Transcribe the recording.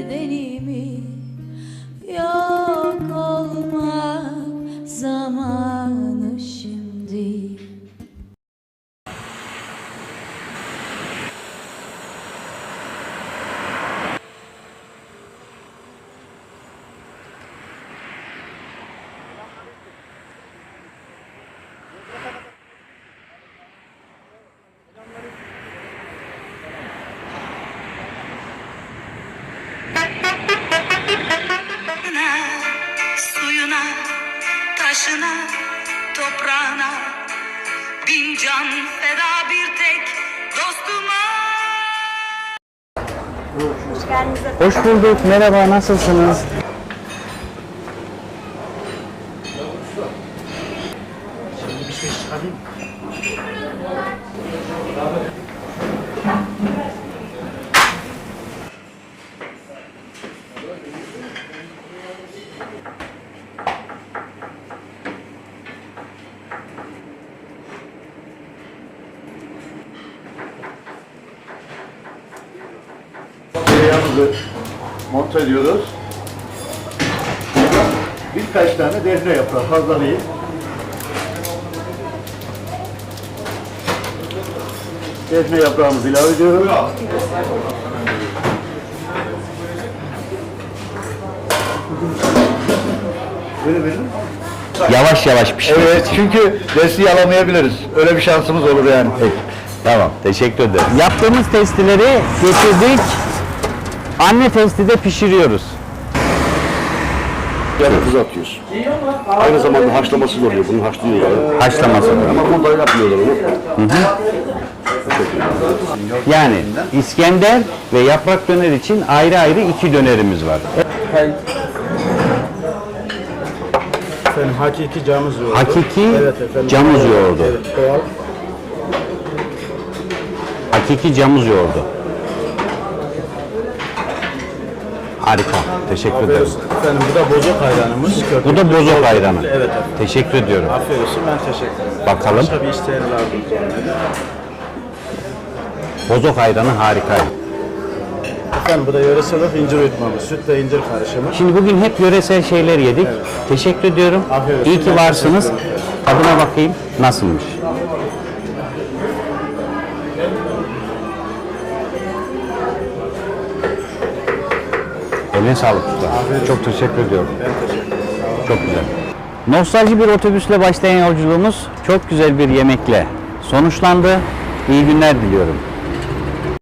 bedenimi Yok olma zamanı. taşına, toprağına Bin can feda bir tek dostuma Hoş geldiniz. Hoş bulduk. Merhaba. Nasılsınız? Şimdi bir şey çıkarayım. Tereyağımızı monte ediyoruz. Birkaç tane defne yaprağı fazlalayıp defne yaprağımızı ilave ediyoruz. Böyle verin. Yavaş yavaş pişmiş. Evet çünkü desteği alamayabiliriz. Öyle bir şansımız olur yani. Tamam, teşekkür ederim. Yaptığımız testileri getirdik. Anne testi de pişiriyoruz. Yani kızartıyoruz. Aynı zamanda haşlaması da oluyor. Bunu haşlıyorlar. Haşlaması. Ama burada yapmıyorlar onu. Yani İskender ve yaprak döner için ayrı ayrı iki dönerimiz var. Efendim hakiki camız yoğurdu. Hakiki Evet efendim. camuz yoğurdu. Evet, doğal. Hakiki camuz yoğurdu. Harika. Teşekkür ederim. Efendim bu da bozok ayranımız. Bu da bozok ayranı. Evet efendim. Teşekkür ediyorum. Afiyet olsun ben teşekkür ederim. Bakalım. Başka bir isteğin lazım. Bozok ayranı harika. Efendim bu da yöresel olarak incir uyutmamız. Süt ve incir karışımı. Şimdi bugün hep yöresel şeyler yedik. Teşekkür ediyorum. Afiyet olsun. İyi ki Ben varsınız. teşekkür ederim. Tadına bakayım nasılmış. Eline sağlık usta. Çok teşekkür ediyorum. Çok güzel. Nostalji bir otobüsle başlayan yolculuğumuz çok güzel bir yemekle sonuçlandı. İyi günler diliyorum.